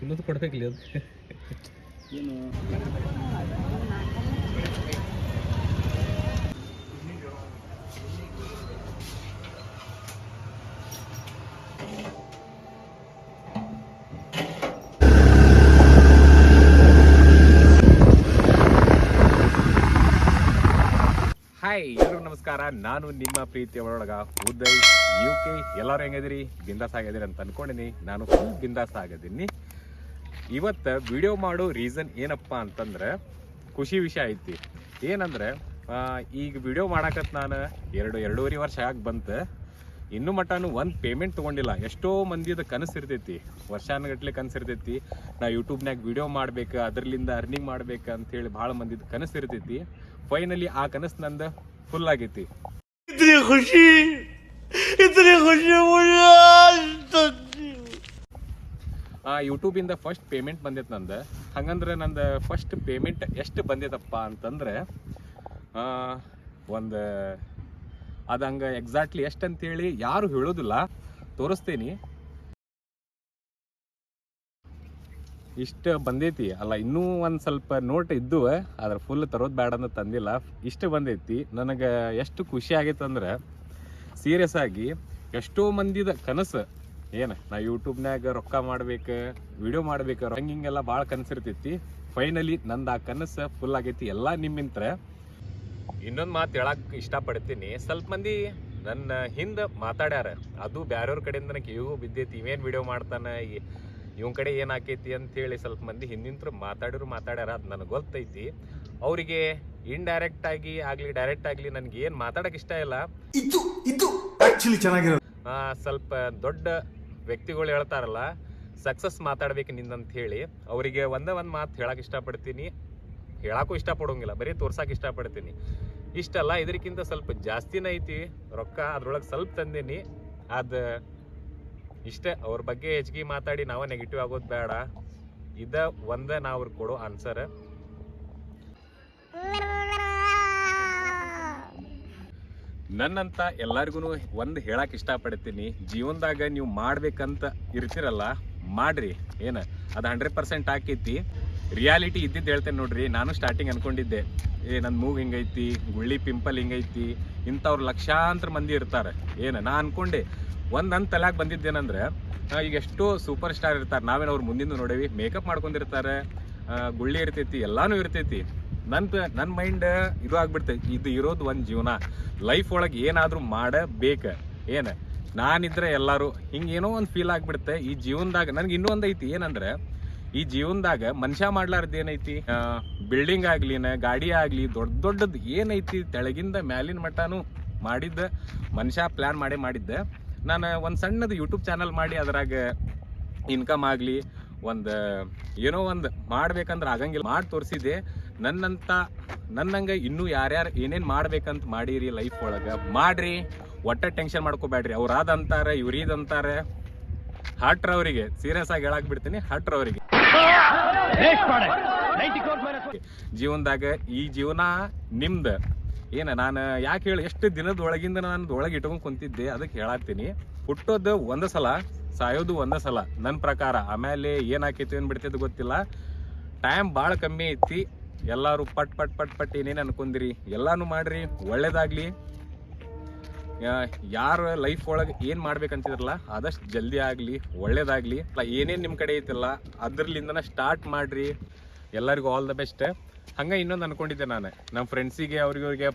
ಸುಮ್ಮನೆ ಕೊಡ್ಬೇಕಿಲ್ಲ ಅದು. ಏನು? ಹಾಯ್ ನಮಸ್ಕಾರ. ನಾನು ನಿಮ್ಮ ಪ್ರೀತಿಯ ಒಳಗ ಉದಯ್. ಯು ಕೆ ಎಲ್ಲರೂ ಹೆಂಗದಿರಿ ಬಿಂದಾಸ್ ಆಗಿದಿರಿ ಅಂತ ಅನ್ಕೊಂಡಿನಿ. ನಾನು ಫುಲ್ ಬಿಂದಾಸ್ ಆಗಿದ್ದೀನಿ. ಇವತ್ತು ವಿಡಿಯೋ ಮಾಡೋ ರೀಸನ್ ಏನಪ್ಪ ಅಂತಂದ್ರೆ ಖುಷಿ ವಿಷಯ ಐತಿ. ಏನಂದ್ರೆ ಈಗ ವಿಡಿಯೋ ಮಾಡಾಕತ್ ನಾನು ಎರಡು, ಎರಡೂವರೆ ವರ್ಷ ಆಗಿ ಬಂತು. ಇನ್ನು ಮಟ್ಟನು ಒಂದು ಪೇಮೆಂಟ್ ತೊಗೊಂಡಿಲ್ಲ. ಎಷ್ಟೋ ಮಂದಿದ ಕನಸು ಇರ್ತೈತಿ. ವರ್ಷಾನುಗಟ್ಲೆ ಕನಸು ಇರ್ತೈತಿ. ನಾ ಯೂಟ್ಯೂಬ್ನಾಗ ವಿಡಿಯೋ ಮಾಡ್ಬೇಕು, ಅದರಲ್ಲಿಂದ ಅರ್ನಿಂಗ್ ಮಾಡ್ಬೇಕು ಅಂತೇಳಿ ಭಾಳ ಮಂದಿದ ಕನಸು ಇರ್ತೈತಿ. ಫೈನಲಿ ಆ ಕನಸು ನಂದು ಫುಲ್ ಆಗೈತಿ. ಖುಷಿ ಖುಷಿ ಆ ಯೂಟ್ಯೂಬಿಂದ ಫಸ್ಟ್ ಪೇಮೆಂಟ್ ಬಂದೈತೆ ನಂದು. ಹಂಗಂದ್ರೆ ನಂದು ಫಸ್ಟ್ ಪೇಮೆಂಟ್ ಎಷ್ಟು ಬಂದೈತಪ್ಪ ಅಂತಂದ್ರೆ ಒಂದು, ಅದು ಹಂಗೆ ಎಕ್ಸಾಕ್ಟ್ಲಿ ಎಷ್ಟು ಅಂತೇಳಿ ಯಾರು ಹೇಳೋದಿಲ್ಲ. ತೋರಿಸ್ತೀನಿ. ಇಷ್ಟು ಬಂದೈತಿ. ಅಲ್ಲ, ಇನ್ನೂ ಒಂದು ಸ್ವಲ್ಪ ನೋಟ್ ಇದ್ದು, ಅದ್ರ ಫುಲ್ ತರೋದು ಬೇಡ ಅಂತ ತಂದಿಲ್ಲ. ಇಷ್ಟು ಬಂದೈತಿ. ನನಗೆ ಎಷ್ಟು ಖುಷಿ ಆಗೈತೆ ಅಂದ್ರೆ ಸೀರಿಯಸ್ ಆಗಿ ಎಷ್ಟೋ ಮಂದಿದ ಕನಸು ಏನು ನಾ ಯೂಟ್ಯೂಬ್ನಾಗ ರೊಕ್ಕ ಮಾಡ್ಬೇಕು ವಿಡಿಯೋ ಮಾಡ್ಬೇಕು ಹಂಗೆ ಹಿಂಗೆಲ್ಲ ಭಾಳ ಕನಸಿರ್ತೈತಿ. ಫೈನಲಿ ನಂದು ಆ ಕನಸು ಫುಲ್ ಆಗೈತಿ ಎಲ್ಲ ನಿಮ್ಮಿಂತ್ರ. ಇನ್ನೊಂದು ಮಾತು ಹೇಳಕ್ ಇಷ್ಟಪಡ್ತೀನಿ. ಸ್ವಲ್ಪ ಮಂದಿ ನನ್ನ ಹಿಂದೆ ಮಾತಾಡ್ಯಾರ. ಅದು ಬ್ಯಾರೋರ್ ಕಡೆಯಿಂದ ನನಗೆ ಇವು ಬಿದ್ದೈತಿ. ಇವೇನು ವಿಡಿಯೋ ಮಾಡ್ತಾನೆ? ಇವನ್ ಕಡೆ ಏನ್ ಆಕೈತಿ ಅಂತ ಹೇಳಿ ಸ್ವಲ್ಪ ಮಂದಿ ಹಿಂದಿಂತ್ರ ಮಾತಾಡಿದ್ರು ಮಾತಾಡ್ಯಾರ. ಅದು ನನಗೆ ಗೊತ್ತೈತಿ. ಅವರಿಗೆ ಇಂಡೈರೆಕ್ಟ್ ಆಗಿ ಆಗಲಿ ಡೈರೆಕ್ಟ್ ಆಗಲಿ ನನಗೆ ಏನು ಮಾತಾಡಕ್ ಇಷ್ಟ ಇಲ್ಲ. ಇದು ಇದು ಆಕ್ಚುಲಿ ಚೆನ್ನಾಗಿರೋದು. ಸ್ವಲ್ಪ ದೊಡ್ಡ ವ್ಯಕ್ತಿಗಳು ಹೇಳ್ತಾರಲ್ಲ, ಸಕ್ಸಸ್ ಮಾತಾಡ್ಬೇಕು ನಿಂದಂತ ಹೇಳಿ ಅವರಿಗೆ ಒಂದೇ ಒಂದು ಮಾತು ಹೇಳಕ್ಕೆ ಇಷ್ಟಪಡ್ತೀನಿ. ಹೇಳಕ್ಕೂ ಇಷ್ಟಪಡೋಂಗಿಲ್ಲ, ಬರೀ ತೋರ್ಸಕ್ಕೆ ಇಷ್ಟಪಡ್ತೀನಿ. ಇಷ್ಟಲ್ಲ ಇದಕ್ಕಿಂತ ಸ್ವಲ್ಪ ಜಾಸ್ತಿನೇ ಐತಿ, ರೊಕ್ಕ ಅದ್ರೊಳಗೆ ಸ್ವಲ್ಪ ತಂದೀನಿ. ಅದು ಇಷ್ಟೇ, ಅವ್ರ ಬಗ್ಗೆ ಹೆಚ್ಚಿಗೆ ಮಾತಾಡಿ ನಾವು ನೆಗೆಟಿವ್ ಆಗೋದು ಬೇಡ. ಇದ ಒಂದೇ ನಾವು ಅವ್ರಿಗೆ ಕೊಡೋ ಆನ್ಸರ್ ನನ್ನಂತ ಎಲ್ಲರಿಗೂ ಒಂದು ಹೇಳಕ್ ಇಷ್ಟಪಡ್ತೀನಿ. ಜೀವನದಾಗ ನೀವು ಮಾಡ್ಬೇಕಂತ ಇರ್ತಿರಲ್ಲ, ಮಾಡ್ರಿ. ಏನ? ಅದು ಹಂಡ್ರೆಡ್ ಪರ್ಸೆಂಟ್ ಆಕೈತಿ. ರಿಯಾಲಿಟಿ ಇದ್ದಿದ್ದು ಹೇಳ್ತೇನೆ ನೋಡ್ರಿ, ನಾನು ಸ್ಟಾರ್ಟಿಂಗ್ ಅನ್ಕೊಂಡಿದ್ದೆ. ಏ ನನ್ನ ಮೂಗ್ ಹಿಂಗೈತಿ, ಗುಳ್ಳಿ ಪಿಂಪಲ್ ಹಿಂಗೈತಿ, ಇಂಥವ್ರು ಲಕ್ಷಾಂತರ ಮಂದಿ ಇರ್ತಾರೆ. ಏನ? ನಾ ಅನ್ಕೊಂಡೆ. ಒಂದು ನನ್ನ ತಲೆಯಾಗ ಬಂದಿದ್ದೇನಂದ್ರೆ ಈಗ ಎಷ್ಟೋ ಸೂಪರ್ ಸ್ಟಾರ್ ಇರ್ತಾರೆ. ನಾವೇನು ಅವ್ರು ಮುಂದಿಂದ ನೋಡೇವಿ. ಮೇಕಪ್ ಮಾಡ್ಕೊಂಡಿರ್ತಾರೆ. ಗುಳ್ಳಿ ಇರ್ತೈತಿ, ಎಲ್ಲಾನು ಇರ್ತೈತಿ. ನನ್ನ ನನ್ನ ಮೈಂಡ್ ಇದು ಆಗ್ಬಿಡ್ತೈತಿ ಇದು ಇರೋದು ಒಂದು ಜೀವನ. ಲೈಫ್ ಒಳಗೆ ಏನಾದರೂ ಮಾಡಬೇಕು ಏನು? ನಾನಿದ್ರೆ ಎಲ್ಲರೂ ಹಿಂಗೆ ಏನೋ ಒಂದು ಫೀಲ್ ಆಗ್ಬಿಡುತ್ತೆ ಈ ಜೀವನದಾಗ, ನನಗೆ ಇನ್ನೂ ಒಂದು ಐತಿ ಏನಂದ್ರೆ, ಈ ಜೀವನದಾಗ ಮನುಷ್ಯ ಮಾಡ್ಲಾರ್ದು ಏನೈತಿ ಬಿಲ್ಡಿಂಗ್ ಆಗ್ಲಿನ, ಗಾಡಿ ಆಗಲಿ, ದೊಡ್ಡ ದೊಡ್ಡದು ಏನೈತಿ? ತೆಳಗಿಂದ ಮ್ಯಾಲಿನ ಮಟ್ಟನು ಮಾಡಿದ್ದ, ಮನುಷ್ಯ ಪ್ಲ್ಯಾನ್ ಮಾಡೇ ಮಾಡಿದ್ದೆ. ನಾನು ಒಂದು ಸಣ್ಣದು ಯೂಟ್ಯೂಬ್ ಚಾನಲ್ ಮಾಡಿ ಅದ್ರಾಗ ಇನ್ಕಮ್ ಆಗಲಿ, ಒಂದು, ಏನೋ ಒಂದು ಮಾಡ್ಬೇಕಂದ್ರೆ ಆಗಂಗಿಲ್ಲ. ಮಾಡಿ ತೋರಿಸಿದೆ ನನ್ನಂತ, ನನ್ನಂಗೆ ಇನ್ನೂ ಯಾರ್ಯಾರು ಏನೇನು ಮಾಡ್ಬೇಕಂತ ಮಾಡೀರಿ ಲೈಫ್ ಒಳಗೆ, ಮಾಡ್ರಿ. ಒಟ್ಟ ಟೆನ್ಷನ್ ಮಾಡ್ಕೋಬೇಡ್ರಿ ಅವ್ರು ಅದಂತಾರೆ ಹಟ್ರ ಅವರಿಗೆ. ಸೀರಿಯಸ್ ಆಗಿ ಹೇಳಕ್ ಬಿಡ್ತೀನಿ, ಹಟ್ರ ಅವರಿಗೆ. ಜೀವನದಾಗ ಈ ಜೀವನ ನಿಮ್ದು. ಏನ ನಾನು ಯಾಕೆ ಹೇಳಿ, ಎಷ್ಟು ದಿನದ ಒಳಗಿಂದ ನಾನು ಒಳಗೆ ಇಟ್ಕೊಂಡು ಕುಂತಿದ್ದೆ ಅದಕ್ಕೆ ಹೇಳತ್ತೀನಿ ಹುಟ್ಟೋದು ಒಂದು ಸಲ, ಸಾಯೋದು ಒಂದೇ ಸಲ. ನನ್ನ ಪ್ರಕಾರ ಆಮೇಲೆ ಏನಾಕೈತಿ ಏನ್ ಬಿಡ್ತಿದ್ದು ಗೊತ್ತಿಲ್ಲ. ಟೈಮ್ ಭಾಳ ಕಮ್ಮಿ ಐತಿ. ಎಲ್ಲರೂ ಪಟ್ ಪಟ್ ಪಟ್ ಪಟ್ ಏನೇನು ಅನ್ಕೊಂಡಿರಿ? ಎಲ್ಲಾನು ಮಾಡ್ರಿ, ಒಳ್ಳೇದಾಗ್ಲಿ. ಯಾರು ಲೈಫ್ ಒಳಗೆ ಏನು ಮಾಡ್ಬೇಕಂತಿದ್ರಲ್ಲ, ಆದಷ್ಟು ಜಲ್ದಿ ಆಗಲಿ, ಒಳ್ಳೇದಾಗಲಿ. ಏನೇನು ನಿಮ್ಮ ಕಡೆ ಐತಿಲ್ಲ ಅದ್ರಲಿಂದನ ಸ್ಟಾರ್ಟ್ ಮಾಡ್ರಿ. ಎಲ್ಲರಿಗೂ ಆಲ್ ದ ಬೆಸ್ಟ್ ಹಂಗೆ ಇನ್ನೊಂದು ಅನ್ಕೊಂಡಿದ್ದೆ ನಾನು. ನಮ್ಮ ಫ್ರೆಂಡ್ಸಿಗೆ ಅವ್ರಿಗೆ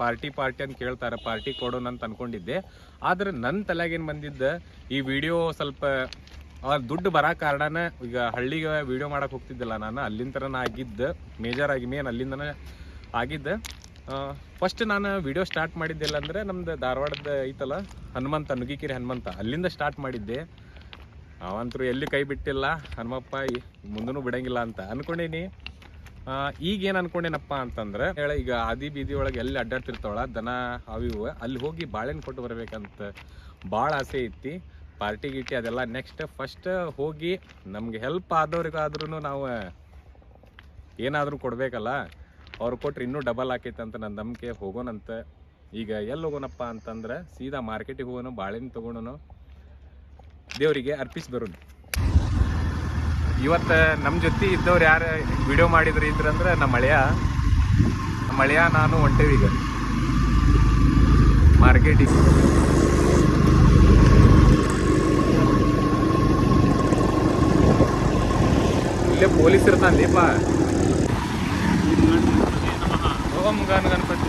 ಪಾರ್ಟಿ ಪಾರ್ಟಿ ಅಂತ ಕೇಳ್ತಾರೆ. ಪಾರ್ಟಿ ಕೊಡೋಣ ಅಂತ ಅನ್ಕೊಂಡಿದ್ದೆ. ಆದ್ರೆ ನನ್ನ ತಲೆಗೇನು ಬಂದಿದ್ದ, ಈ ವಿಡಿಯೋ ಸ್ವಲ್ಪ ಆ ದುಡ್ಡು ಬರೋ ಕಾರಣ ಈಗ ಹಳ್ಳಿಗೆ ವೀಡಿಯೋ ಮಾಡಕ್ಕೆ ಹೋಗ್ತಿದ್ದಿಲ್ಲ ನಾನು. ಅಲ್ಲಿಂದ ಆಗಿದ್ದ ಮೇಜರ್ ಆಗಿ ಮೇನ್ ಅಲ್ಲಿಂದನೇ ಆಗಿದ್ದ. ಫಸ್ಟ್ ನಾನು ವಿಡಿಯೋ ಸ್ಟಾರ್ಟ್ ಮಾಡಿದ್ದಿಲ್ಲ ಅಂದ್ರೆ ನಮ್ದು ಧಾರವಾಡದ ಐತಲ್ಲ, ಹನುಮಂತ ನುಗಿಕಿರಿ ಹನುಮಂತ. ಅಲ್ಲಿಂದ ಸ್ಟಾರ್ಟ್ ಮಾಡಿದ್ದೆ. ಅವಂತರು ಎಲ್ಲಿ ಕೈ ಬಿಟ್ಟಿಲ್ಲ, ಹನುಮಪ್ಪ ಮುಂದೂ ಬಿಡಂಗಿಲ್ಲ ಅಂತ ಅಂದ್ಕೊಂಡೀನಿ ಈಗೇನು ಅನ್ಕೊಂಡೇನಪ್ಪ ಅಂತಂದ್ರೆ, ಹೇಳ ಈಗ ಆದಿ ಬೀದಿ ಒಳಗೆ ಎಲ್ಲಿ ಅಡ್ಡಾಡ್ತಿರ್ತಾವಳ ದನ ಅವಿವು ಅಲ್ಲಿ ಹೋಗಿ ಬಾಳೆಹಣ್ಣು ಕೊಟ್ಟು ಬರಬೇಕಂತ ಭಾಳ ಆಸೆ ಐತಿ. ಪಾರ್ಟಿ ಗೀಟಿ ಅದೆಲ್ಲ ನೆಕ್ಸ್ಟ್ ಫಸ್ಟ್ ಹೋಗಿ ನಮ್ಗೆ ಹೆಲ್ಪ್ ಆದವ್ರಿಗಾದ್ರೂ ನಾವು ಏನಾದರೂ ಕೊಡಬೇಕಲ್ಲ, ಅವ್ರು ಕೊಟ್ರೆ ಇನ್ನೂ ಡಬಲ್ ಆಕೈತೆ ಅಂತ ನನ್ನ ನಂಬಿಕೆ ಹೋಗೋಣಂತ ಈಗ ಎಲ್ಲಿ ಹೋಗೋಣಪ್ಪ ಅಂತಂದ್ರೆ ಸೀದಾ ಮಾರ್ಕೆಟಿಗೆ ಹೋಗೋಣ ಬಾಳೆಹಣ್ಣು ತೊಗೊಳೋಣ ದೇವರಿಗೆ ಅರ್ಪಿಸಿ ಬರೋಣ ಇವತ್ತು ನಮ್ಮ ಜೊತೆ ಇದ್ದವ್ರು ಯಾರು ವಿಡಿಯೋ ಮಾಡಿದ್ರು ಇದ್ರಂದ್ರೆ ನಮ್ಮ ಮಳೆಯ ನಮ್ಮ ನಾನು ಹೊಂಟೇವಿ ಈಗ. ಮಾರ್ಕೆಟಿಗೆ ಇಲ್ಲೇ ಪೊಲೀಸ್ ಇರ್ತಾನಲಿಪ್ಪ ಓಂ ಗನ್ ಗಣಪತಿ.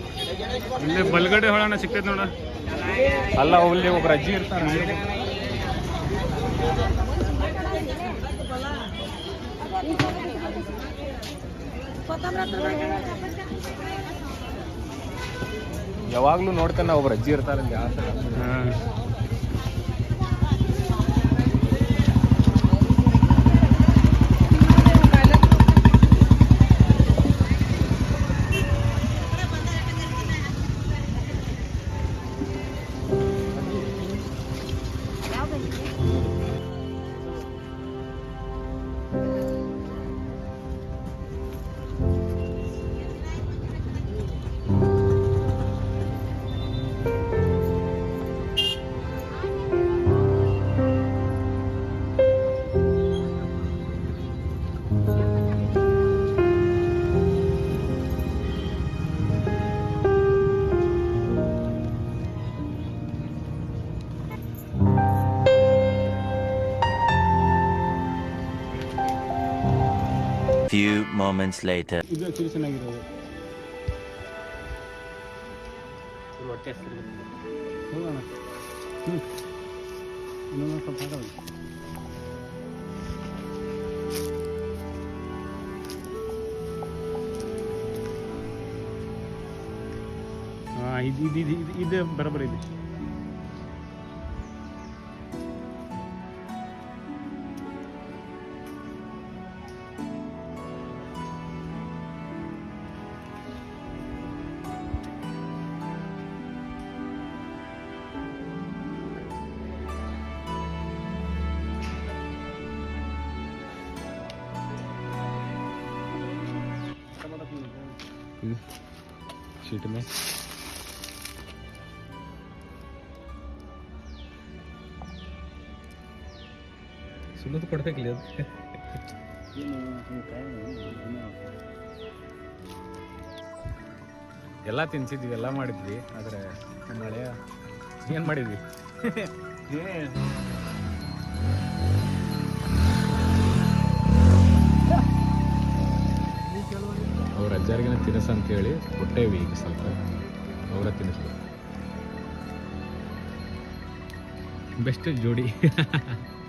ಇಲ್ಲಿ ಬಲ್ಗಡೆ ಹೊಳನ ಸಿಗ್ತೈತೆ ನೋಡ. ಅಲ್ಲ ಅಲ್ಲಿ ಒಬ್ರು ಅಜ್ಜಿ ಇರ್ತಾರ ಯಾವಾಗ್ಲೂ ನೋಡ್ತಾನೆ ಒಬ್ರು ಅಜ್ಜಿ ಇರ್ತಾರಲ್ಲಿ moments later. ಇದು ಆಕ್ಚುಲಿ ಚೆನ್ನಾಗಿರೋದು ಹೊಟ್ಟೆ ಹೋಗೋಣ ಹ್ಞೂ ಇನ್ನೊಂದು ಸ್ವಲ್ಪ ಹಾಕೋದು ಹಾಂ ಇದು ಇದು ಇದು ಇದು ಇದು ಇದೆ ಶೀಟ್ ಮೇಲೆ ಸುಮ್ಮದು ಕೊಡ್ಬೇಕಿಲ್ಲ ಅದು ಎಲ್ಲ ತಿನ್ಸಿದ್ವಿ ಎಲ್ಲ ಮಾಡಿದ್ವಿ ಆದರೆ ಮಳೆ ಏನು ಮಾಡಿದ್ವಿ? ಅವ್ರ ತಿನಿಸು ಅಂತೇಳಿ ಕೊಟ್ಟೇವಿ ಈಗ ಸ್ವಲ್ಪ ಅವರ ತಿನಿಸು ಬೆಸ್ಟ್ ಜೋಡಿ.